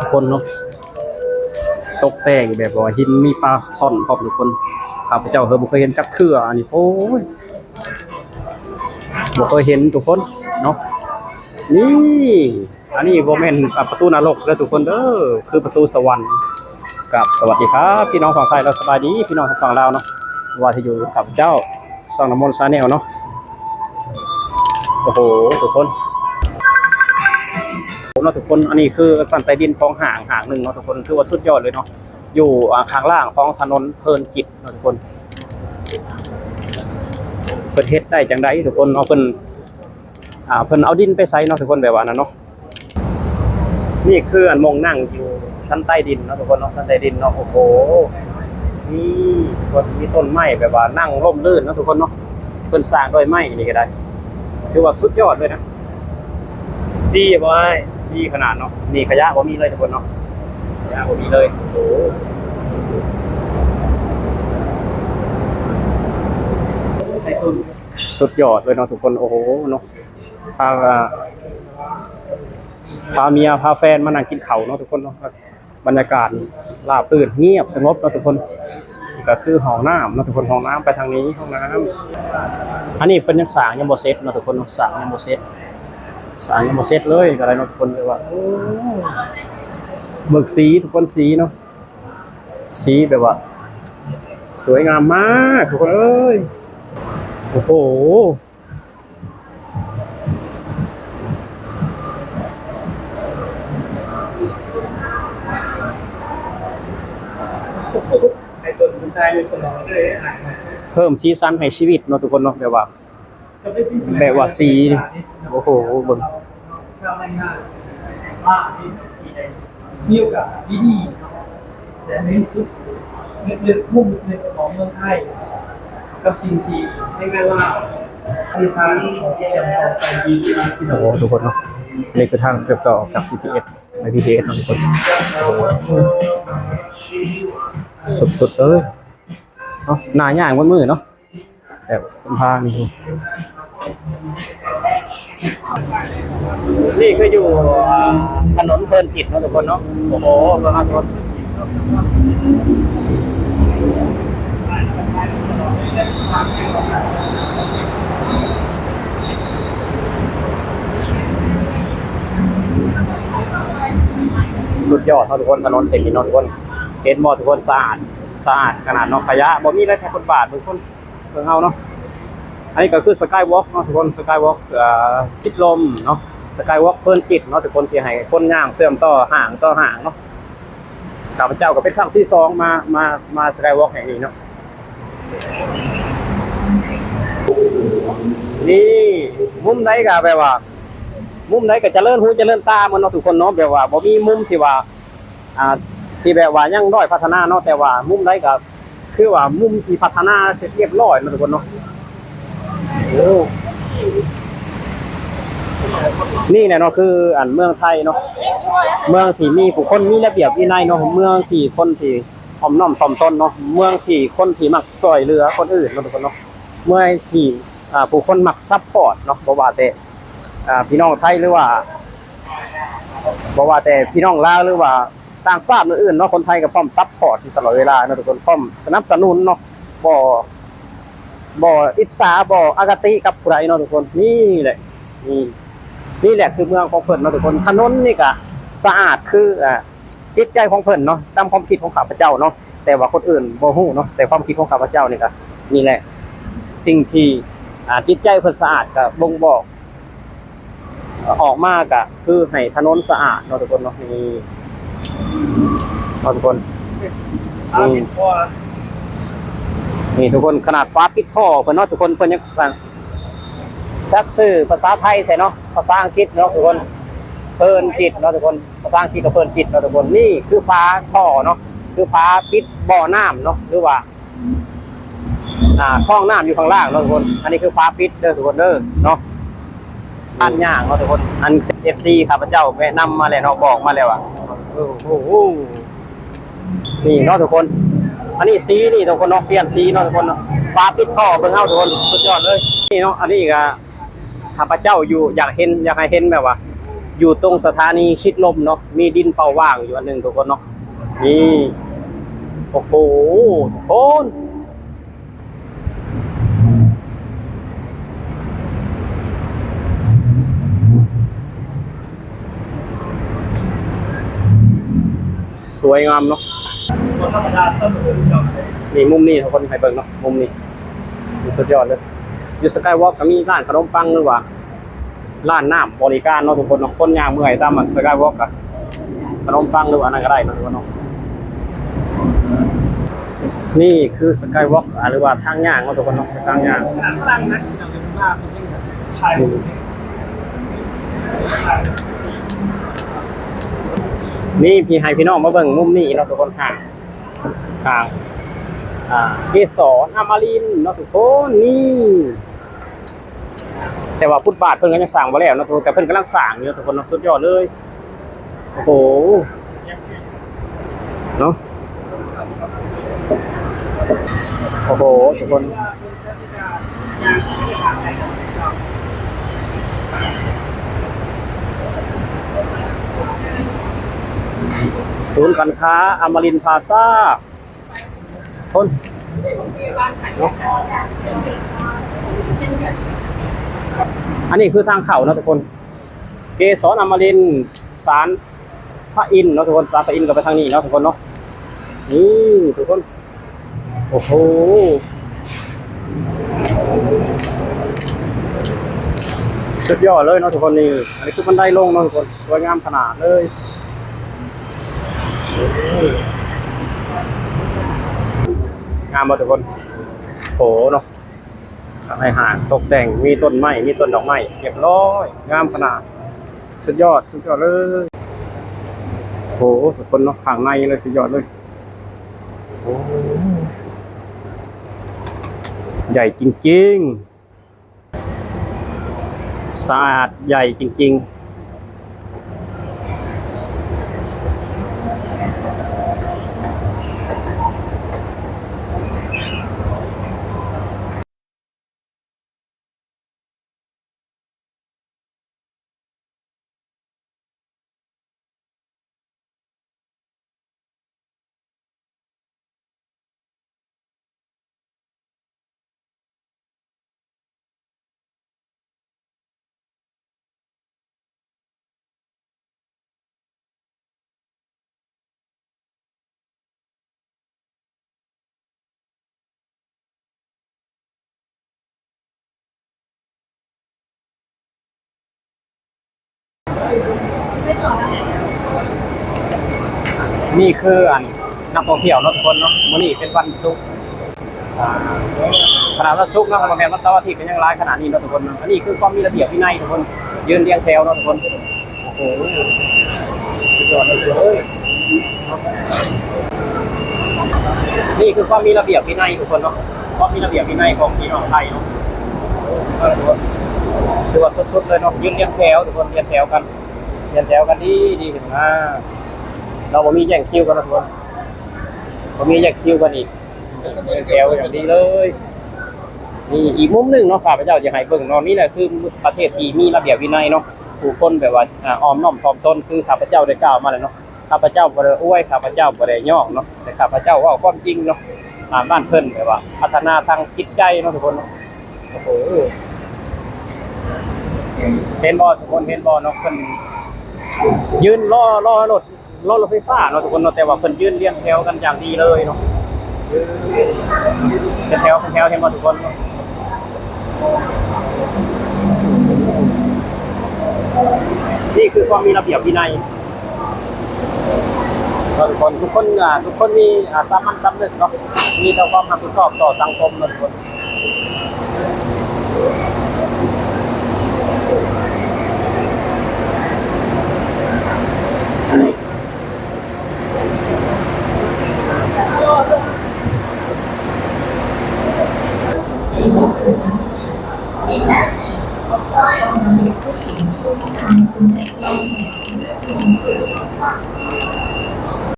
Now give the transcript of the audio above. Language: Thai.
ทุกคนเนาะตกแต่งแบบว่าหินมีปลาซ่อนพร้อมทุกคนข้าพเจ้าเฮอบ่เคยเห็นจักเทื่ออันนี้โอ้ยบ่เคยเห็นทุกคนเนาะนี่อันนี้บ่แม่นประตูนรกเด้อทุกคนเด้อคือประตูสวรรค์กับสวัสดีครับพี่น้องฝั่งไทยเราสบายดีพี่น้องทางฝั่งลาวเนาะว่าที่อยู่กับเจ้าซองน้ำมนต์ชาแนลเนาะโอ้โหทุกคน ผมเนาะทุกคนอันนี้คือสันใต้ดินของห่างห่างหนึ่งเนาะทุกคนถือว่าสุดยอดเลยเนาะอยู่อ่าข้างล่างของถนนเพลินจิตเนาะทุกคนเพิ่นเฮ็ดได้จังไดทุกคนเอาเพิ่นอ่าเพิ่นเอาดินไปใส่เนาะทุกคนแบบว่านั้นเนาะนี่คืออันมองนั่งอยู่ชั้นใต้ดินเนาะทุกคนเนาะชั้นใต้ดินเนาะโอ้โหนี่คนมีต้นไม้แบบว่านั่งร่มรื่นเนาะทุกคนเนาะเพิ่นสร้างด้วยไม้นี่ก็ได้ถือว่าสุดยอดเลยนะ ดีบ่ไอ้ ดีขนาดเนาะมีขยะบ่มีเลยทุกคนเนาะขยะบ่มีเลยโอ้โหสุดยอดเลยเนาะทุกคนโอ้โหเนาะพาพาเมียพาแฟนมานั่งกินเข้าเนาะทุกคนเนาะบรรยากาศราบรื่นเงียบสงบเนาะทุกคนก็คือห้องน้ำเนาะทุกคนห้องน้ำไปทางนี้ห้องน้ำอันนี้เป็นยังสางยังบ่เสร็จเนาะทุกคนสางยังบ่เส ร็จสารยังบ่เสร็จเลยก็ได้เนาะทุกคนเลยว่าเบิกสีทุกคนสีเนาะสีแบบว่า สวยงามมากทุกคนเอ้ยโอ้โหเพิ่มสีสันให้ชีวิตเนาะทุกคนเนาะแบบว่า แบบว่าสีโอ้โหเบิ่งชาวง่ยๆว่ามีโอกาสที่ดีแต่ในจุดลึกๆมุมลึกๆของเมืองไทย กับสิ่งที่ให้แม่ว่าในทางของที่จะมองไปดีที่ดีที่โอ้เราโหทุกคนเนาะนี่คือทางเชื่อมต่อกับ BTS ใน BTS เนาะทุกคนโอ้โหสุดๆเลยเนาะหน้าย่างบนมือเนาะ แบบเป็นพานี่ดูนี่คืออยู่ถนนเพลินจิตนะทุกคนเนาะโอ้โหเบิ่งเอาทุกคนสุดยอดทุกคนถนนเส้นนี้เนทุกคนเห็นบ่ทุกคนสะอาดสะอาดขนาดนาะขยะบ่มีอะไรแค่คนบาททุกคน เบิ่งเอาเนาะอันนี้ก็คือสกายวอล์กเนาะทุกคนสกายวอล์กเอ่อสิบลมเนาะสกายวอล์กเพิ่นจิตเนาะทุกคนที่ให้คนย่างเสื่อมต่อห่างต่อห่างเนาะข้าพเจ้าก็เป็นครั้งที่สองมามามาสกายวอล์กแห่งนี้เนาะนี่มุมไหนก็แบบว่า มุมไหนก็เจริญหูจะเจริญตามันเนาะทุกคนเนาะแบบว่าบ่มีมุมที่ว่าอ่าที่แบบว่ายังด้อยพัฒนาเนาะแต่ว่ามุมไหนก็ คือว่ามุมที่พัฒนาเรียบร้อยนะทุกคนเนาะโอ้นี่เนี่ยเนาะคืออันเมืองไทยเนาะเมืองที่มีผู้คนมีระเบียบวินัยเนาะเมืองที่คนที่ถ่อมน้อมถ่อมตนเนาะเมืองที่คนที่มักซอยเหลือคนอื่นเนาะทุกคนเนาะเมืองที่อ่าผู้คนมักซัพพอร์ตเนาะบ่ว่าแต่อ่าพี่น้องไทยหรือว่าบ่ว่าแต่พี่น้องลาวหรือว่า ต่างชาติอื่นเนาะคนไทยก็พร้อมซัพพอร์ตตลอดเวลาเนาะทุกคนพร้อมสนับสนุนเนาะบ่บ่อิจฉาบ่อคติกับผู้ใดเนาะทุกคนนี่แหละนี่นี่แหละคือเมืองของเพิ่นเนาะทุกคนถนนนี่ก็สะอาดคืออ่าจิตใจของเพิ่นเนาะตามความคิดของข้าพเจ้าเนาะแต่ว่าคนอื่นบ่ฮู้เนาะแต่ความคิดของข้าพเจ้านี่ก็นี่แหละ สิ่งที่อ่าจิตใจเพิ่นสะอาดก็บ่งบอกออกมาก็คือให้ถนนสะอาดเนาะทุกคนเนาะนี่ เนาะทุกคนอาเป็นพ่อนี่ทุกคนขนาดฟ้าปิดท่อเพิ่นเนาะทุกคนเพิ่นยังฟังซักซื่อภาษาไทยใช่เนาะภาษาอังกฤษเนาะทุกคนเพิ่นจิตเนาะทุกคนภาษาอังกฤษก็เพิ่นจิตเนาะทุกคนนี่คือฟ้าท่อเนาะคือฟ้าปิดบ่อน้ำเนาะหรือว่าอ่าคลองน้ำอยู่ข้างล่างเนาะทุกคน อันนี้คือฟ้าปิดเด้อทุกคนเด้อเนาะบ้านย่างเนาะทุกคนอัน FC ข้าพเจ้าแนะนำมาแล้วเนาะบอกมาแล้วอะโอ้โห นี่เนาะทุกคน อันนี้สีนี่ทุกคนเนาะเปลี่ยนสีเนาะทุกคนเนาะฟ้าปิดท่อเบิ่งเฮาทุกคนสุดยอดเลยนี่เนาะอันนี้ก็ข้าพเจ้าอยู่อยากเห็นอยากให้เห็นแบบว่า อยู่ตรงสถานีชิดลมเนาะมีดินเป่าว่างอยู่อันหนึ่งทุกคนเนาะนี่โอ้โหทุกคนสวยงามเนาะ ธรรมดาเสมอเนาะนี่มุมนี้ทุกคนให้เบิ่งเนาะมุมนี้สุดยอดเลยอยู่สกายวอล์กก็มีร้านขนมปังหรือว่าร้านน้ำบริการเนาะทุกคนเนาะคนยางเมื่อยตามมันสกายวอล์กอะขนมปังหรือว่าอันนั้นก็ได้เนาะทุกคนเนาะนี่คือสกายวอล์กหรือว่าทางย่างเนาะทุกคนเนาะทางย่างขนาดตั้งนะเราจะว่าเป็นยังไงถ่ายรูปถ่ายนี่พี่ให้พี่น้องมาเบิ่งมุมนี้เนาทุกคนห่าง ห่างอ่าเกสรอมรินทร์เนาะทุกคนนี่แต่ว่าพุทธบาทเพิ่นก็ยังสร้างบ่แล้วเนาะทุกคนแต่เพิ่นกำลังสร้างอยู่เนาะทุกคนสุดยอดเลยโอ้โหเนาะโอ้โหทุกคน ศูนย์การค้าอมรินพาซาทนอันนี้คือทางเข้านะทุกคน เกสรอมรินร์สารพระอินเนาะทุกคนสารพระอินทร์ก็ไปทางนี้เนาะทุกคนเนาะนี่ทุกคน โอ้โหสุดยอดเลยเนาะทุกคนนี่อันนี้คือบันไดลงเนาะทุกคนสวยงามขนาดเลย งามมาทุกคนโหเนาะข้างในหางตกแต่งมีต้นไม้มีต้นดอกไม้เรียบร้อยงามขนาด สุดยอดสุดยอดเลยโหทุกคนเนาะข้างในเลยสุดยอดเลยโอ้ใหญ่จริงๆสะอาดใหญ่จริง ๆ นี่คืออันนักท่องเที่ยวเนาะทุกคนเนาะมื้อนี้เป็นวันศุกร์ขนาดวันศุกร์เนาะบ่แม่นวันเสาร์อาทิตย์ก็ยังหลายขนาดนี้เนาะทุกคนเนาะอันนี้คือความมีระเบียบวินัยทุกคนยืนเรียงแถวเนาะทุกคนโอ้โหสุดยอดเลยนี่คือความมีระเบียบวินัยทุกคนเนาะความมีระเบียบวินัยของพี่น้องไทยเนาะเออทุกคนถือว่าสุดๆเลยเนาะยืนเรียงแถวทุกคนเรียงแถวกัน เรียงแถวกันดีดีเห็นไหมเราบ่มีแย่งคิวกันนะทุกคนบ่มีแย่งคิวกันอีกแถวอย่างดีเลยนี่อีกมุมหนึ่งเนาะข้าพเจ้าจะให้เบิ่งเนาะนี่แหละคือประเทศที่มีระเบียบวินัยเนาะผู้คนแบบว่าอ่าอมน้อมถ่อมตนคือข้าพเจ้าได้กล่าวมาแล้วเนาะข้าพเจ้าบ่ได้อวยข้าพเจ้าบ่ได้ย่องเนาะแต่ข้าพเจ้าว่าความจริงเนาะอ่าบ้านเพิ่นแบบว่า พัฒนาทางจิตใจเนาะทุกคนเนาะโอ้โหเห็นบ่ทุกคนเห็นบ่เนาะเพิ่น ยืนรอรอรถรอรถไฟฟ้าเนาะทุกคนเนาะแต่ว่าเพิ่นยืนเรียงแถวกันอย่างดีเลยเนาะเป็นแถวเป็นแถวเห็นบ่ทุกคนเนาะนี่คือความมีระเบียบวินัยทุกคนทุกคนทุกคนมีสามัญสำนึกเนาะมีต่ความรับผิดชอบต่อสังคมเนาะทุกคน